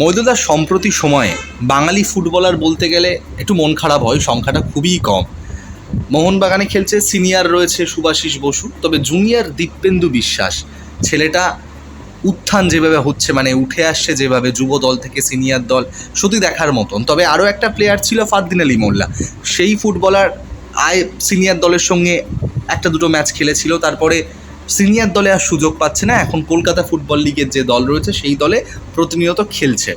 মৈদুদার সম্প্রতি সময়ে বাঙালি ফুটবলার বলতে গেলে একটু মন খারাপ হয়, সংখ্যাটা খুবই কম। মোহনবাগানে খেলছে, সিনিয়র রয়েছে সুভাষিস বসু, তবে জুনিয়র দীপেন্দু বিশ্বাস, ছেলেটা উত্থান যেভাবে হচ্ছে মানে উঠে আসছে যেভাবে, যুব দল থেকে সিনিয়র দল সত্যি দেখার মতন। তবে আরও একটা প্লেয়ার ছিল ফাদ্দিন আলী মোল্লা। সেই ফুটবলার আয়, সিনিয়র দলের সঙ্গে একটা দুটো ম্যাচ খেলেছিল, তারপরে সিনিয়র দলে আর সুযোগ পাচ্ছে না। এখন কলকাতা ফুটবল লিগের যে দল রয়েছে, সেই দলে প্রতিনিয়ত খেলছে।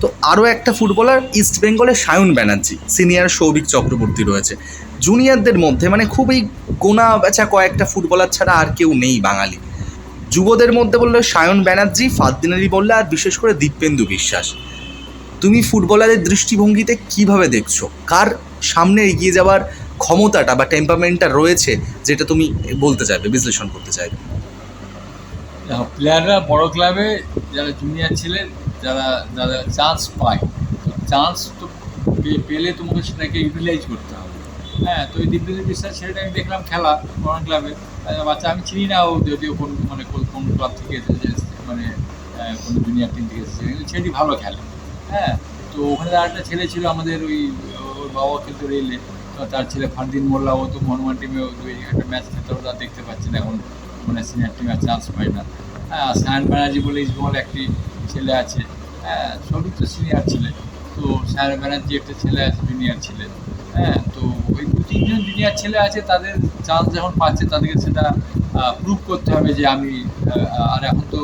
তো আরও একটা ফুটবলার, ইস্ট বেঙ্গলের সায়ন ব্যানার্জি, সিনিয়র সৌভিক চক্রবর্তী রয়েছে। জুনিয়রদের মধ্যে মানে খুবই গোনা বেচা কয়েকটা ফুটবলার ছাড়া আর কেউ নেই বাঙালি। যুবদের মধ্যে বললে সায়ন ব্যানার্জি ফাদ্দিনারি বললে, আর বিশেষ করে দীপেন্দু বিশ্বাস। তুমি ফুটবলারের দৃষ্টিভঙ্গিতে কীভাবে দেখছ? কার সামনে এগিয়ে যাওয়ার ক্ষমতাটা বা টেম্পারমেন্টটা রয়েছে যেটা তুমি বলতে চাইবে, বিশ্লেষণ করতে চাইবে? প্লেয়াররা বড় ক্লাবে যারা জুনিয়র ছিলেন, যারা যারা চান্স পায় চান্স তো পেলে তোমাকে সেটাকে ইউটিলাইজ করতে হবে। হ্যাঁ তো ওই দিব্যেন্দু বিশ্বাস ছেলেটা আমি দেখলাম খেলা বড় ক্লাবে বাচ্চা, আমি চিনি না ও যদিও কোন মানে কোন ক্লাব থেকে এসেছে মানে কোন জুনিয়র টিম থেকে এসেছে ছেলেটি ভালো খেলে। হ্যাঁ তো ওখানে আরেকটা ছেলে ছিল আমাদের ওই, ওর বাবা কিন্তু রেলে তার ছেলে ফারদিন মোল্লা, ও তো হনুমান টিমে দুই একটা ম্যাচ খেতে ওরা দেখতে পাচ্ছি না এখন। মানে সিনিয়র টিমে চান্স পায় না। হ্যাঁ সায়ন ব্যানার্জি বলে ইস্টবেঙ্গল একটি ছেলে আছে। হ্যাঁ সবই তো সিনিয়র ছেলে। তো সায়ন ব্যানার্জি একটা ছেলে আছে জুনিয়র ছেলে। হ্যাঁ তো ওই দু তিনজন জুনিয়র ছেলে আছে, তাদের চান্স যখন পাচ্ছে, তাদেরকে সেটা প্রুভ করতে হবে যে আমি আর এখন তো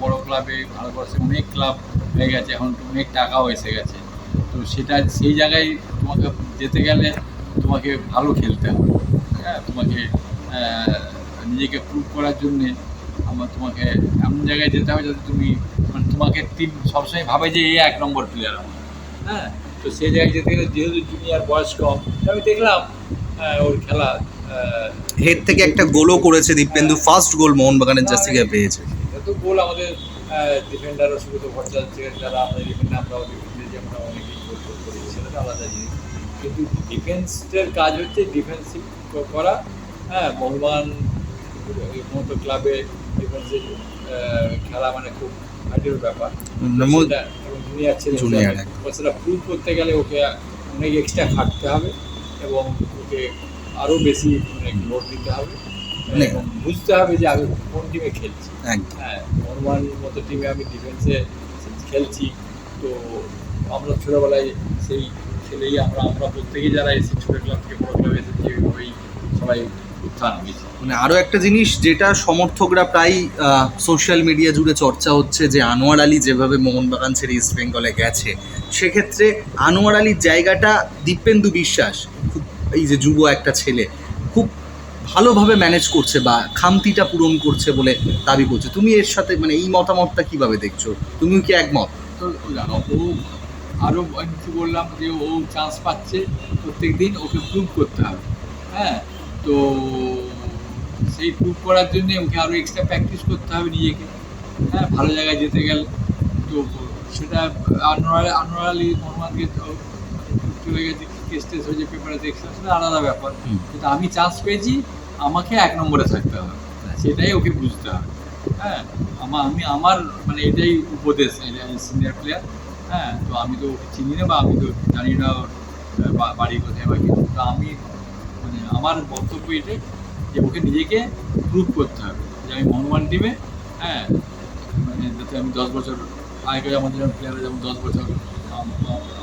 বড় ক্লাবে ভারতবর্ষে অনেক ক্লাব হয়ে গেছে, এখন অনেক টাকাও এসে গেছে। তো সেটা, সেই জায়গায় তোমাকে যেতে গেলে তোমাকে ভালো খেলতে হবে। হ্যাঁ তোমাকে নিজেকে প্রুভ করার জন্যে আমার তোমাকে এমন জায়গায় যেতে হবে যাতে তুমি মানে তোমাকে টিম সবসময় ভাবে যে এই এক নম্বর প্লেয়ার আমার। হ্যাঁ তো সেই জায়গায় যেতে গেলে যেহেতু জুনিয়র বয়স কম আমি দেখলাম ওর খেলা হেড থেকে একটা গোলও করেছে দীপেন্দু ফার্স্ট গোল মোহনবাগানের জার্সি থেকে পেয়েছে। এত গোল আমাদের ডিফেন্ডারও সুগত ভট্টাচার্য যারা আমাদের ডিফেন্ডার আমরাও ডিফেন্ডে যে আমরা অনেকেই গোল করি সেটা তো আলাদা জিনিস। কিন্তু ডিফেন্সের কাজ হচ্ছে ডিফেন্সিভ করা। হ্যাঁ এই মতো ক্লাবে ডিফেন্সের খেলা মানে খুব হার্ডের ব্যাপার। জুনিয়র ছেলে। সেটা প্রুভ করতে গেলে ওকে অনেক এক্সট্রা খাটতে হবে এবং ওকে আরও বেশি মানে লোড দিতে হবে। এবং বুঝতে হবে যে আমি কোন টিমে খেলছি। হ্যাঁ হনুমান মতো টিমে আমি ডিফেন্সে খেলছি। তো আমরা ছোটোবেলায় সেই ছেলেই আমরা আমরা প্রত্যেকেই যারা এসেছি ছোটো ক্লাব থেকে বড় ক্লাবে এসেছি ওই সবাই উত্থান হয়েছে। মানে আরও একটা জিনিস যেটা সমর্থকরা প্রায় সোশ্যাল মিডিয়া জুড়ে চর্চা হচ্ছে যে আনোয়ার আলী যেভাবে মোহনবাগান ছেড়ে ইস্ট বেঙ্গলে গেছে সেক্ষেত্রে আনোয়ার আলীর জায়গাটা দীপেন্দু বিশ্বাস খুব এই যে যুব একটা ছেলে খুব ভালোভাবে ম্যানেজ করছে বা খামতিটা পূরণ করছে বলে দাবি করছে। তুমি এর সাথে মানে এই মতামতটা কীভাবে দেখছ? তুমিও কি একমত? তো জানো ও আরও আমি কি বললাম যে ও চান্স পাচ্ছে প্রত্যেক দিন ওকে প্রুভ করতে হবে। হ্যাঁ? তো সেই প্রুভ করার জন্য ওকে আরও এক্সট্রা প্র্যাকটিস করতে হবে নিজেকে। হ্যাঁ? ভালো জায়গায় যেতে গেলে। তো সেটা আনোয়ার আনোয়ার আলী মোহাম্মদকে চলে গেছে কেস টেস হয়েছে পেপারে দেখছিলাম সেটা আলাদা ব্যাপার। কিন্তু আমি চান্স পেয়েছি আমাকে এক নম্বরে থাকতে হবে। সেটাই ওকে বুঝতে হবে। হ্যাঁ? আমার আমি আমার মানে এটাই উপদেশ সিনিয়র প্লেয়ার হ্যাঁ তো আমি তো চিনি না বা আমি তো জানি না বাড়ি কোথায় বা কিছু তো আমি মানে আমার বক্তব্য এটাই যে ওকে নিজেকে প্রুভ করতে হবে। যে আমি হনুমান টিমে হ্যাঁ মানে যাতে আমি দশ বছর আগে আমাদের যেমন প্লেয়াররা যেমন দশ বছর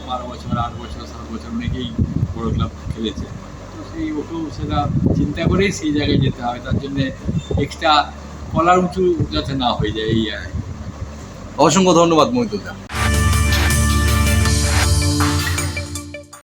বারো বছর, আট বছর, সাত বছর অনেকেই বড় ক্লাব খেলেছে। তো সেই ওকেও সেটা চিন্তা করেই সেই জায়গায় যেতে হবে তার জন্যে এক্সট্রা কলার উঁচু যাতে না হয়ে যায়, এই আর অসংখ্য ধন্যবাদ মৈতুদা